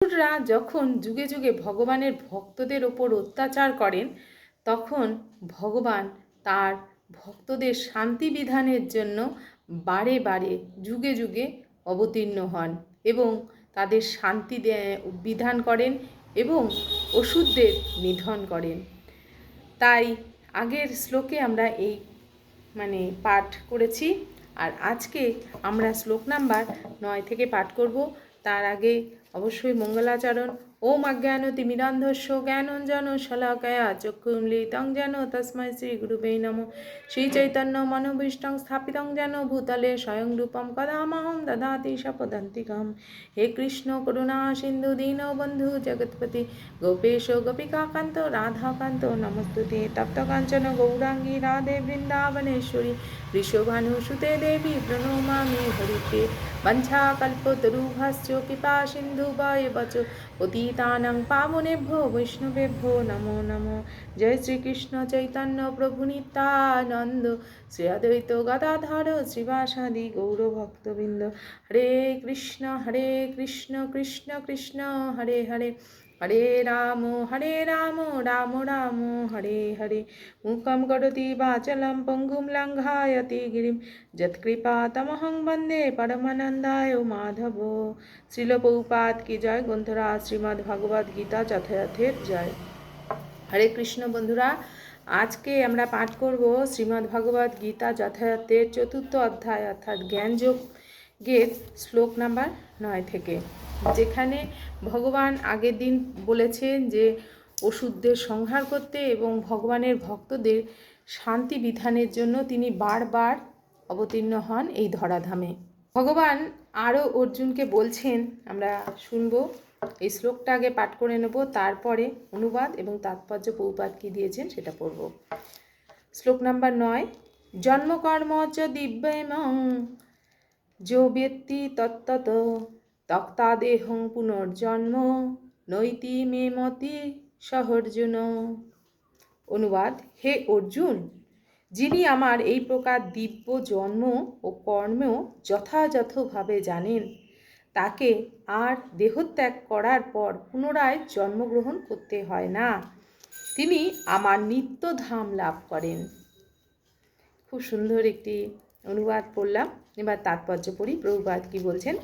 অসুররা যখন যুগে যুগে ভগবানের ভক্তদের ওপর অত্যাচার করেন, তখন ভগবান তার ভক্তদের শান্তি বিধানের জন্য বারে বারে যুগে যুগে অবতীর্ণ হন এবং তাদের শান্তি বিধান করেন এবং ওষুধদের নিধন করেন। তাই আগের শ্লোকে আমরা এই মানে পাঠ করেছি, আর আজকে আমরা শ্লোক নাম্বার নয় থেকে পাঠ করব। তার আগে অবশ্যই মঙ্গলাচরণ ওম অজ্ঞান তিমিরান্ধস্য জ্ঞানঞ্জন শলাকয়া চক্ষুমলিতং যেন তস্মৈ শ্রী গুরুবে নম শ্রী চৈতন্য মনোভীষ্টং স্থাপিতং যেন ভূতলে স্বয়ং রূপম কদামহম দদাতি সপদন্তিকম হে কৃষ্ণ করুণা সিন্ধু দীন বন্ধু জগৎপতি গোপেশ গোপিকাকান্ত রাধাকান্ত নমস্তুতে তপ্ত কাঞ্চন গৌরাঙ্গী রাধে বৃন্দাবনেশ্বরী ঋষভানু সুতে দেবী প্রণমামি হরিকে বঞ্ছা কল্পতরুভশ্চ কৃপা সিন্ধু বায় বচ অতীত পতিতানাং পাবনেভ্যো বৈষ্ণবেভ্যো নমো নমো জয় শ্রীকৃষ্ণ চৈতন্য প্রভু নিত্যানন্দ শ্রী অদ্বৈত গদাধর শ্রীবাসাদি গৌরভক্তবৃন্দ হরে কৃষ্ণ হরে কৃষ্ণ কৃষ্ণ কৃষ্ণ হরে হরে হরে রাম হরে রাম রাম রাম হরে হরে মুখম করতি বাচলম পঙ্গুম লঙ্ঘায়তি গিরিম যৎকৃপা তমহং বন্দে পরমানন্দায় মাধব শ্রীলপৌপাত কি জয় গন্ধরা শ্রীমদ্ ভগবদ গীতা যথাযথের জয় হরে কৃষ্ণ বন্ধুরা আজকে আমরা পাঠ করব শ্রীমদ্ ভগবদ গীতা যথাযথের চতুর্থ অধ্যায় অর্থাৎ জ্ঞানযোগ গেট শ্লোক নাম্বার নয় থেকে যেখানে ভগবান আগের দিন বলেছেন যে ওষুধদের সংহার করতে এবং ভগবানের ভক্তদের শান্তি বিধানের জন্য তিনি বারবার অবতীর্ণ হন এই ধরাধামে। ভগবান আরও অর্জুনকে বলছেন, আমরা শুনব, এই শ্লোকটা আগে পাঠ করে নেব, তারপরে অনুবাদ এবং তাৎপর্য পৌপাত কী দিয়েছেন সেটা পড়ব। শ্লোক নাম্বার নয়, জন্মকর্ম চ দিব্যমং, যো ব্যক্তি তত্তত তক্তাদেহং পুনর্জন্ম নৈতি মে মতি সহর্জুন। অনুবাদ, হে অর্জুন, যিনি আমার এই প্রকার দিব্য জন্ম ও কর্ম যথাযথভাবে জানেন, তাকে আর দেহত্যাগ করার পর পুনরায় জন্মগ্রহণ করতে হয় না। তিনি আমার নিত্যধাম লাভ করেন। খুব সুন্দর একটি অনুবাদ পড়লাম। এবার তাৎপর্য পড়ি প্রভুপাত কি বলছেন?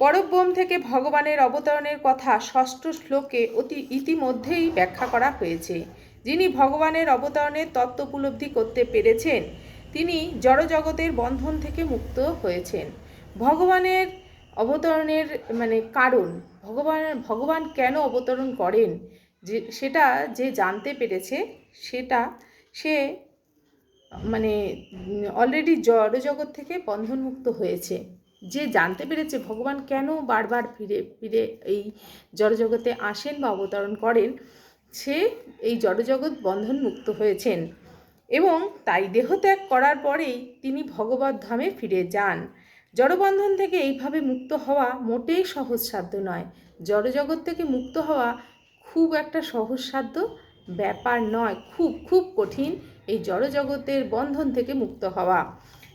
পরব্রহ্ম থেকে ভগবানের অবতরণের কথা ষষ্ঠ শ্লোকে অতি ইতিমধ্যেই ব্যাখ্যা করা হয়েছে। যিনি ভগবানের অবতরণের তত্ত্ব উপলব্ধি করতে পেরেছেন, তিনি জড়জগতের বন্ধন থেকে মুক্ত হয়েছেন। ভগবানের অবতরণের মানে কারণ, ভগবান ভগবান কেন অবতরণ করেন, যে, সেটা যে জানতে পেরেছে, সেটা সে মানে অলরেডি জড়জগৎ থেকে বন্ধনমুক্ত হয়েছে। যে জানতে পেরেছে ভগবান কেন বারবার ফিরে ফিরে এই জড়জগতে আসেন বা অবতরণ করেন, সে এই জড়জগৎ বন্ধন মুক্ত হয়েছেন। এবং তাই দেহত্যাগ করার পরেই তিনি ভগবত ধামে ফিরে যান। জড়বন্ধন থেকে এইভাবে মুক্ত হওয়া মোটেই সহজসাধ্য নয়। জড়জগৎ থেকে মুক্ত হওয়া খুব একটা সহজসাধ্য ব্যাপার নয়। খুব খুব কঠিন এই জড়জগতের বন্ধন থেকে মুক্ত হওয়া।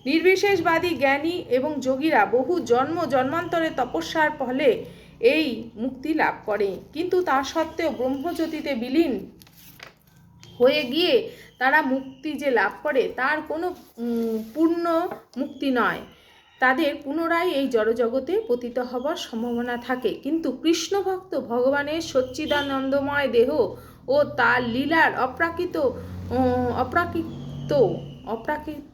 নির্বিশেষবাদী জ্ঞানী এবং যোগীরা বহু জন্ম জন্মান্তরে তপস্যার ফলে এই মুক্তি লাভ করে। কিন্তু তা সত্ত্বেও ব্রহ্মজ্যোতিতে বিলীন হয়ে গিয়ে তারা মুক্তি যে লাভ করে, তার কোনো পূর্ণ মুক্তি নয়। তাদের পুনরায় এই জড়জগতে পতিত হবার সম্ভাবনা থাকে। কিন্তু কৃষ্ণভক্ত ভগবানের সচ্চিদানন্দময় দেহ ও তার লীলার অপ্রাকৃত অপ্রাকৃত অপ্রাকৃত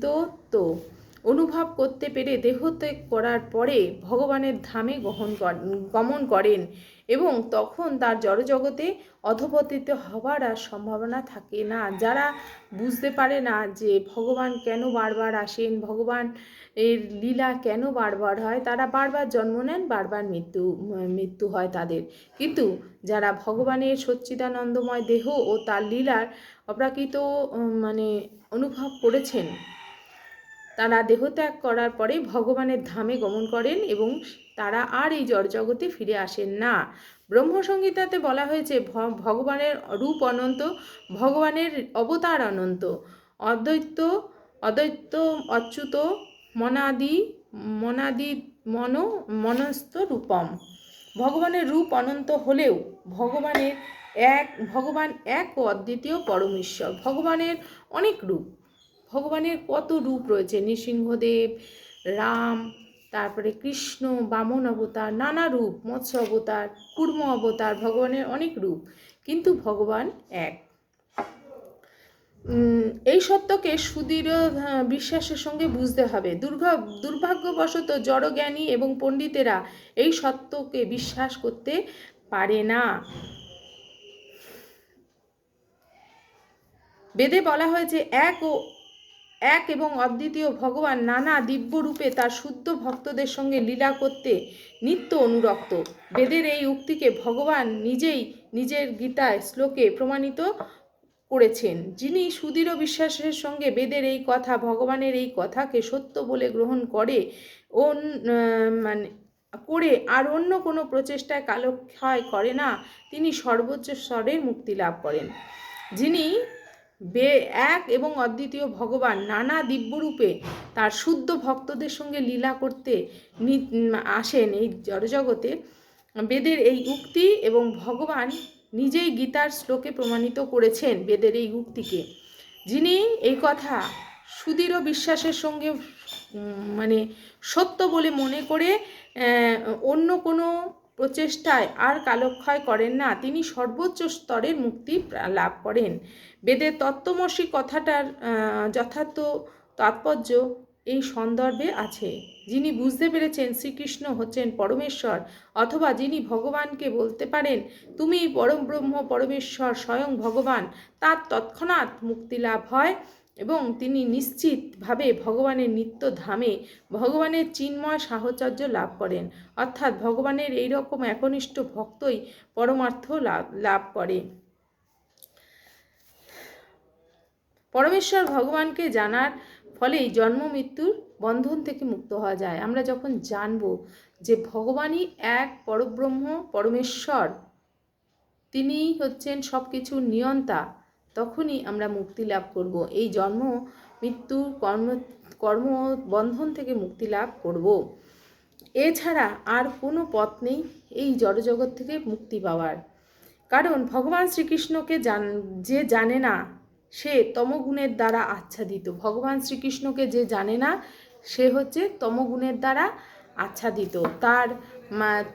তো তো অনুভব করতে পেরে দেহত্যাগ করার পরে ভগবানের ধামে কর- গমন করেন এবং তখন তার জড়জগতে অধপতিত হবার আর সম্ভাবনা থাকে না। যারা বুঝতে পারে না যে ভগবান কেন বারবার আসেন, ভগবান এর লীলা কেন বারবার হয়, তারা বারবার জন্ম নেন, বারবার মৃত্যু মৃত্যু হয় তাদের। কিন্তু যারা ভগবানের সচ্চিদানন্দময় দেহ ও তার লীলার অপ্রাকৃত মানে অনুভব করেছেন। তারা দেহত্যাগ করার পরে ভগবানের ধামে গমন করেন এবং তারা আর এই জড়জগতে ফিরে আসেন না। ব্রহ্মসংহিতাতে বলা হয়েছে ভগবানের রূপ অনন্ত, ভগবানের অবতার অনন্ত। অদ্বৈত অদ্বৈত, অচ্যুত, মনাদি মনাদি, মন, মনস্থ রূপম। ভগবানের রূপ অনন্ত হলেও ভগবানের এক, ভগবান এক ও অদ্বিতীয় পরমেশ্বর। ভগবানের অনেক রূপ। ভগবানের কত রূপ রয়েছে? নৃসিংহদেব, রাম, তারপরে কৃষ্ণ, বামন অবতার, নানা রূপ, মৎস্য অবতার, কুর্ম অবতার, ভগবানের অনেক রূপ। কিন্তু ভগবান এক। এই সত্যকে সুদৃঢ় বিশ্বাসের সঙ্গে বুঝতে হবে। দুর্ভা, দুর্ভাগ্যবশত জড়জ্ঞানী এবং পণ্ডিতেরা এই সত্যকে বিশ্বাস করতে পারে না। বেদে বলা হয়েছে, এক ও এক এবং অদ্বিতীয় ভগবান নানা দিব্য রূপে তার শুদ্ধ ভক্তদের সঙ্গে লীলা করতে নিত্য অনুরক্ত। বেদের এই উক্তিকে ভগবান নিজেই নিজের গীতায় শ্লোকে প্রমাণিত করেছেন। যিনি সুদৃঢ় বিশ্বাসের সঙ্গে বেদের এই কথা, ভগবানের এই কথাকে সত্য বলে গ্রহণ করে ও মানে করে আর অন্য কোনো প্রচেষ্টায় কালক্ষয় করে না, তিনি সর্বোচ্চ স্তরের মুক্তি লাভ করেন। যিনি বে এক এবং অদ্বিতীয় ভগবান নানা দিব্যরূপে তার শুদ্ধ ভক্তদের সঙ্গে লীলা করতে আসেন এই জড়জগতে। বেদের এই উক্তি এবং ভগবান নিজেই গীতার শ্লোকে প্রমাণিত করেছেন বেদের এই উক্তিকে। যিনি এই কথা সুদৃঢ় বিশ্বাসের সঙ্গে মানে সত্য বলে মনে করে অন্য কোনো প্রচেষ্টায় আর কালক্ষয় করেন না। তিনি সর্বোচ্চ স্তরের মুক্তি লাভ করেন। বেদের তত্ত্বমসী কথাটার যথার্থ তাৎপর্য এই সন্দর্ভে আছে। যিনি বুঝতে পেরেছেন শ্রীকৃষ্ণ হচ্ছেন পরমেশ্বর, অথবা যিনি ভগবানকে বলতে পারেন, তুমি পরম ব্রহ্ম, পরমেশ্বর স্বয়ং ভগবান তার তৎক্ষণাৎ মুক্তি লাভ হয়। এবং তিনি নিশ্চিতভাবে ভগবানের নিত্য ধামে ভগবানের চিন্ময় সাহচর্য লাভ করেন। অর্থাৎ ভগবানের এই রকম একনিষ্ঠ ভক্তই পরমার্থ লাভ করে। পরমেশ্বর ভগবানকে জানার ফলেই জন্ম মৃত্যুর বন্ধন থেকে মুক্ত হওয়া যায়। আমরা যখন জানব যে ভগবানই এক পরব্রহ্ম, পরমেশ্বর, তিনিই হচ্ছেন সব কিছুর নিয়ন্তা তখনই আমরা মুক্তি লাভ করব। এই জন্ম, মৃত্যু কর্ম কর্ম বন্ধন থেকে মুক্তি লাভ করব। এছাড়া আর কোনো পথ নেই এই জড়জগৎ থেকে মুক্তি পাওয়ার। কারণ ভগবান শ্রীকৃষ্ণকে জান, যে জানে না, সে তমগুণের দ্বারা আচ্ছাদিত। ভগবান শ্রীকৃষ্ণকে যে জানে না, সে হচ্ছে তমগুণের দ্বারা আচ্ছাদিত। তার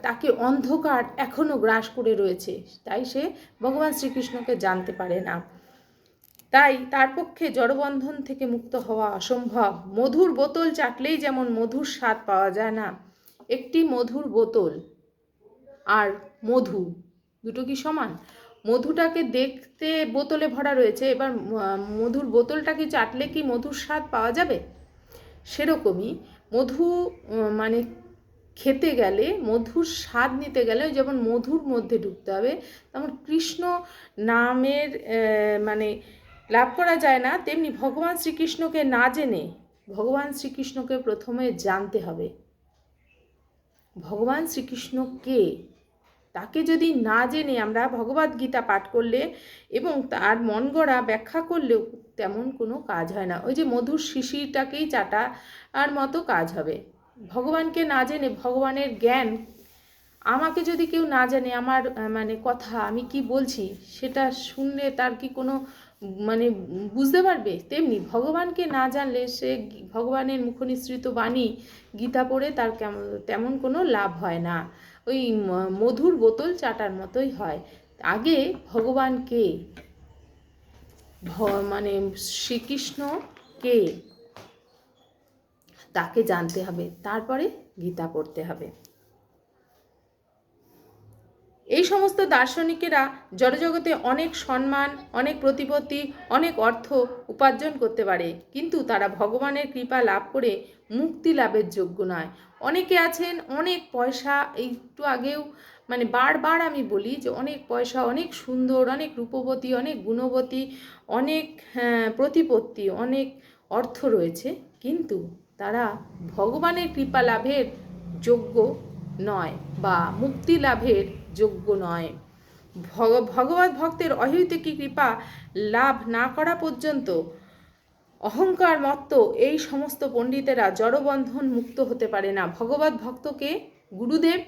তাকে অন্ধকার এখনও গ্রাস করে রয়েছে। তাই সে ভগবান শ্রীকৃষ্ণকে জানতে পারে না। তাই তার পক্ষে জড়বন্ধন থেকে মুক্ত হওয়া অসম্ভব। মধুর বোতল চাটলেই যেমন মধুর স্বাদ পাওয়া যায় না, একটি মধুর বোতল আর মধু, দুটো কি সমান? মধুটাকে দেখতে বোতলে ভরা রয়েছে, এবার মধুর বোতলটা কি চাটলে কি মধুর স্বাদ পাওয়া যাবে? সেরকমই মধু মানে খেতে গেলে, মধুর স্বাদ নিতে গেলে যেমন মধুর মধ্যে ঢুকতে হবে, তেমন কৃষ্ণ নামের মানে লাভ করা যায় না, তেমনি ভগবান শ্রীকৃষ্ণকে না জেনে ভগবান শ্রীকৃষ্ণকে প্রথমে জানতে হবে। ভগবান শ্রীকৃষ্ণ কে তাকে যদি না জেনে আমরা ভগবদ গীতা পাঠ করলে এবং তার মন গড়া ব্যাখ্যা করলেও তেমন কোনো কাজ হয় না। ওই যে মধুর শিশিরটাকেই চাটা আর মতো কাজ হবে। ভগবানকে না জেনে ভগবানের জ্ঞান, আমাকে যদি কেউ না জানে আমার মানে কথা আমি কি বলছি, সেটা শুনলে তার কি কোনো মানে বুঝতে পারবে, তেমনি ভগবানকে না জানলে সে ভগবানের মুখনিসৃত বাণী গীতা পড়ে তার কেমন, তেমন কোনো লাভ হয় না। ওই মধুর বোতল চাটার মতোই হয়। আগে ভগবানকে, ভ- মানে শ্রীকৃষ্ণ কে তাকে জানতে হবে, তারপরে গীতা পড়তে হবে। এই সমস্ত দার্শনিকেরা জড়জগতে অনেক সম্মান অনেক প্রতিপত্তি অনেক অর্থ উপার্জন করতে পারে। কিন্তু তারা ভগবানের কৃপা লাভ করে মুক্তি লাভের যোগ্য নয়। অনেকে আছেন অনেক পয়সা একটু আগেও মানে বারবার আমি বলি যে অনেক পয়সা অনেক সুন্দর অনেক রূপবতী অনেক গুণবতী অনেক হ্যাঁ, প্রতিপত্তি অনেক অর্থ রয়েছে। কিন্তু তারা ভগবানের কৃপা লাভের যোগ্য নয় বা মুক্তি লাভের যোগ্য নয়। ভগ, ভগবত ভক্তের অহৈতুকী কৃপা লাভ না করা পর্যন্ত অহংকার মত্ত এই সমস্ত পণ্ডিতেরা জড়বন্ধন মুক্ত হতে পারে না। ভগবত ভক্তকে গুরুদেব,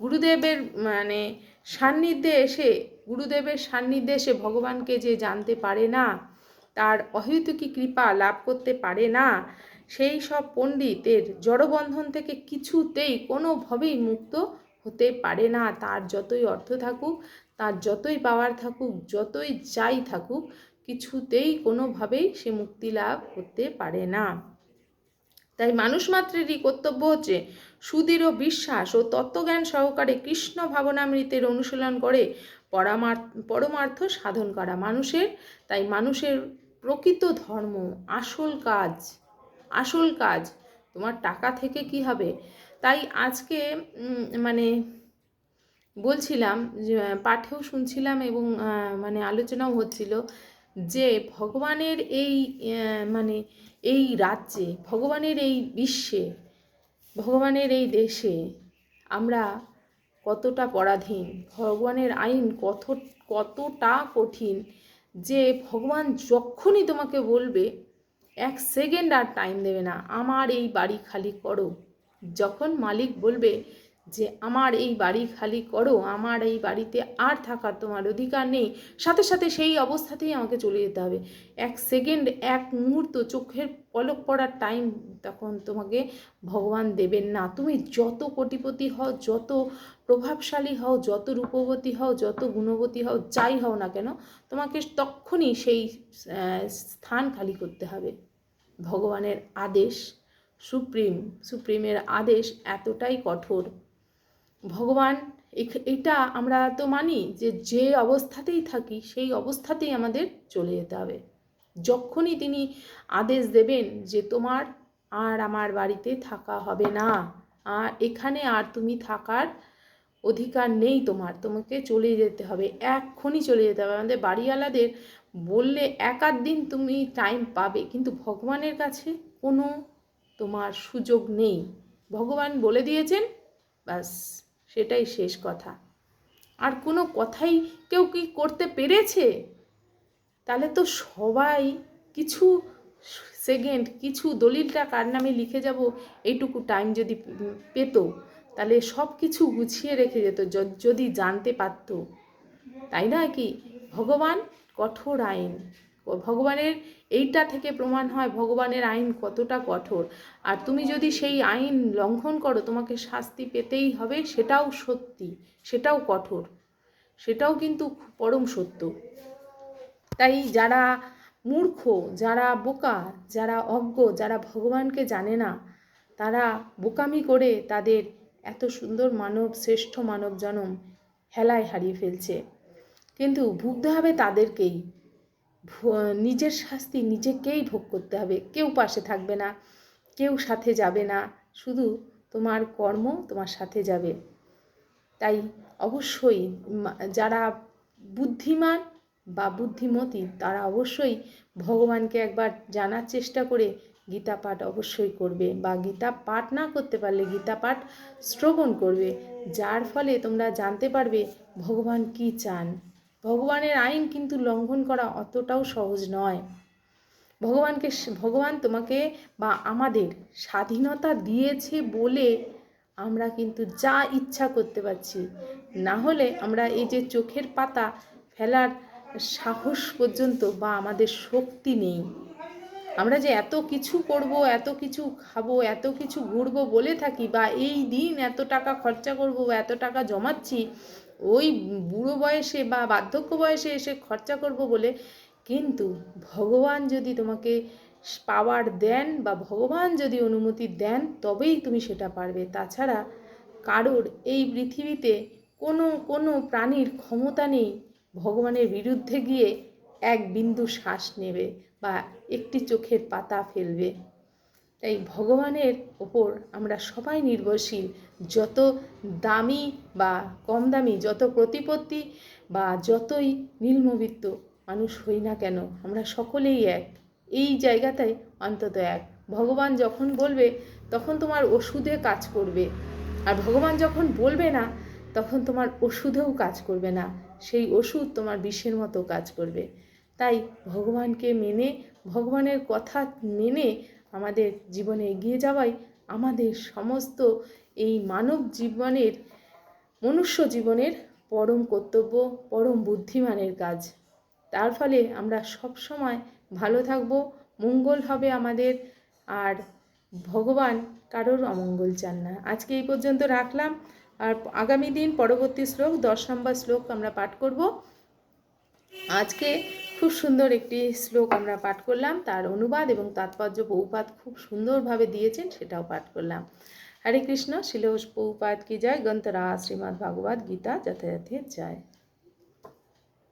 গুরুদেবের মানে সান্নিধ্যে এসে, গুরুদেবের সান্নিধ্যে এসে ভগবানকে যে জানতে পারে না, তার অহেতুকি কৃপা লাভ করতে পারে না সেই সব পণ্ডিতের জড়বন্ধন থেকে কিছুতেই কোনোভাবেই মুক্ত হতে পারে না। তার যতই অর্থ থাকুক, তার যতই পাওয়ার থাকুক, যতই যাই থাকুক, কিছুতেই কোনোভাবেই সে মুক্তি লাভ করতে পারে না। তাই মানুষ মাত্রেরই কর্তব্য হচ্ছে সুদৃঢ় বিশ্বাস ও তত্ত্বজ্ঞান সহকারে কৃষ্ণ ভাবনামৃতের অনুশীলন করে পরামার্থ, পরমার্থ সাধন করা। মানুষের, তাই মানুষের প্রকৃত ধর্ম, আসল কাজ। আসল কাজ। তোমার টাকা থেকে কি হবে? তাই আজকে মানে বলছিলাম যে পাঠেও শুনছিলাম এবং মানে আলোচনাও হচ্ছিল যে, ভগবানের এই মানে এই রাজ্যে, ভগবানের এই বিশ্বে, ভগবানের এই দেশে আমরা কতটা পরাধীন, ভগবানের আইন কত, কতটা কঠিন যে, ভগবান যখনই তোমাকে বলবে এক সেকেন্ড আর টাইম দেবে না। আমার এই বাড়ি খালি করো। যখন মালিক বলবে যে আমার এই বাড়ি খালি করো, আমার এই বাড়িতে আর থাকার তোমার অধিকার নেই। সাথে সাথে সেই অবস্থাতেই আমাকে চলে যেতে হবে। এক সেকেন্ড এক মুহূর্ত চোখের পলক পড়ার টাইম তখন তোমাকে ভগবান দেবেন না। তুমি যত কোটিপতি হও, যত প্রভাবশালী হও, যত রূপবতী হও, যত গুণবতী হও, যাই হও না কেন, তোমাকে তখনই সেই স্থান খালি করতে হবে। ভগবানের আদেশ সুপ্রিম। সুপ্রিমের আদেশ এতটাই কঠোর ভগবান এটা আমরা তো মানি যে যে অবস্থাতেই থাকি, সেই অবস্থাতেই আমাদের চলে যেতে হবে। যখনই তিনি আদেশ দেবেন যে তোমার আর আমার বাড়িতে থাকা হবে না, আর এখানে আর তুমি থাকার অধিকার নেই তোমার, তোমাকে চলে যেতে হবে, এক্ষুনি চলে যেতে হবে। আমাদের বাড়িওয়ালাদের বললে এক আধ দিন তুমি টাইম পাবে, কিন্তু ভগবানের কাছে কোনো তোমার সুযোগ নেই। ভগবান বলে দিয়েছেন, ব্যাস। সেটাই শেষ কথা। আর কোনো কথাই কেউ কি করতে পেরেছে? তাহলে তো সবাই কিছু সেকেন্ড, কিছু দলিলটা কার নামে লিখে যাব এইটুকু টাইম যদি পেত, তাহলে সব কিছু গুছিয়ে রেখে যেত যদি জানতে পারতো। তাই না কি? ভগবান কঠোর আইন। ভগবানের এইটা থেকে প্রমাণ হয় ভগবানের আইন কতটা কঠোর। আর তুমি যদি সেই আইন লঙ্ঘন করো, তোমাকে শাস্তি পেতেই হবে, সেটাও সত্যি, সেটাও কঠোর, সেটাও কিন্তু পরম সত্য। তাই যারা মূর্খ, যারা বোকা যারা অজ্ঞ, যারা ভগবানকে জানে না, তারা বোকামি করে তাদের এত সুন্দর মানব, শ্রেষ্ঠ মানব জনম হেলায় হারিয়ে ফেলছে। কিন্তু ভুগতে হবে তাদেরকেই। নিজের শাস্তি নিজেকেই ভোগ করতে হবে। কেউ পাশে থাকবে না, কেউ সাথে যাবে না। শুধু তোমার কর্ম তোমার সাথে যাবে। তাই অবশ্যই যারা বুদ্ধিমান বা বুদ্ধিমতী, তারা অবশ্যই ভগবানকে একবার জানার চেষ্টা করে গীতা পাঠ অবশ্যই করবে বা গীতা পাঠ না করতে পারলে গীতা পাঠ শ্রবণ করবে। যার ফলে তোমরা জানতে পারবে ভগবান কি চান। ভগবানের আইন কিন্তু লঙ্ঘন করা অতটাও সহজ নয়। ভগবানকে ভগবান তোমাকে বা আমাদের স্বাধীনতা দিয়েছে বলে আমরা কিন্তু যা ইচ্ছা করতে পারছি। না হলে আমরা এই যে চোখের পাতা ফেলার সাহস পর্যন্ত বা আমাদের শক্তি নেই। আমরা যে এত কিছু করব, এত কিছু খাব, এত কিছু ঘুরবো বলে থাকি বা এই দিন এত টাকা খরচা করব বা এত টাকা জমাচ্ছি ওই বুড়ো বয়সে বা বার্ধক্য বয়সে এসে খরচা করব বলে কিন্তু ভগবান যদি তোমাকে পাওয়ার দেন বা ভগবান যদি অনুমতি দেন, তবেই তুমি সেটা পারবে। তাছাড়া কারোর এই পৃথিবীতে কোনো কোনো প্রাণীর ক্ষমতা নেই। ভগবানের বিরুদ্ধে গিয়ে এক বিন্দু শ্বাস নেবে বা একটি চোখের পাতা ফেলবে। তাই ভগবানের ওপর আমরা সবাই নির্ভরশীল। যত দামি বা কম দামি, যত প্রতিপত্তি বা যতই নিম্নবিত্ত মানুষ হই না কেন, আমরা সকলেই এক। এই জায়গাটাই অন্তত এক। ভগবান যখন বলবে, তখন তোমার ওষুধে কাজ করবে। আর ভগবান যখন বলবে না, তখন তোমার ওষুধেও কাজ করবে না। সেই ওষুধ তোমার বিষের মতো কাজ করবে। তাই ভগবানকে মেনে, ভগবানের কথা মেনে আমাদের জীবনে এগিয়ে যাওয়াই আমাদের সমস্ত এই মানব জীবনের, মনুষ্য জীবনের পরম কর্তব্য, পরম বুদ্ধিমানের কাজ। তার ফলে আমরা সব সময় ভালো থাকব, মঙ্গল হবে আমাদের, আর ভগবান কারোর অমঙ্গল চান না। আজকে এই পর্যন্ত রাখলাম, আর আগামী দিন পরবর্তী শ্লোক, দশ নম্বর শ্লোক আমরা পাঠ করব। আজকে খুব সুন্দর একটি শ্লোক আমরা পাঠ করলাম। তার অনুবাদ এবং তাৎপর্য বহুপাত খুব সুন্দরভাবে দিয়েছেন, সেটাও পাঠ করলাম। হরে কৃষ্ণ শিলোষ বহুপাত কি যায় গন্তরা শ্রীমদ্ ভাগবত গীতা যথাযথে জয়।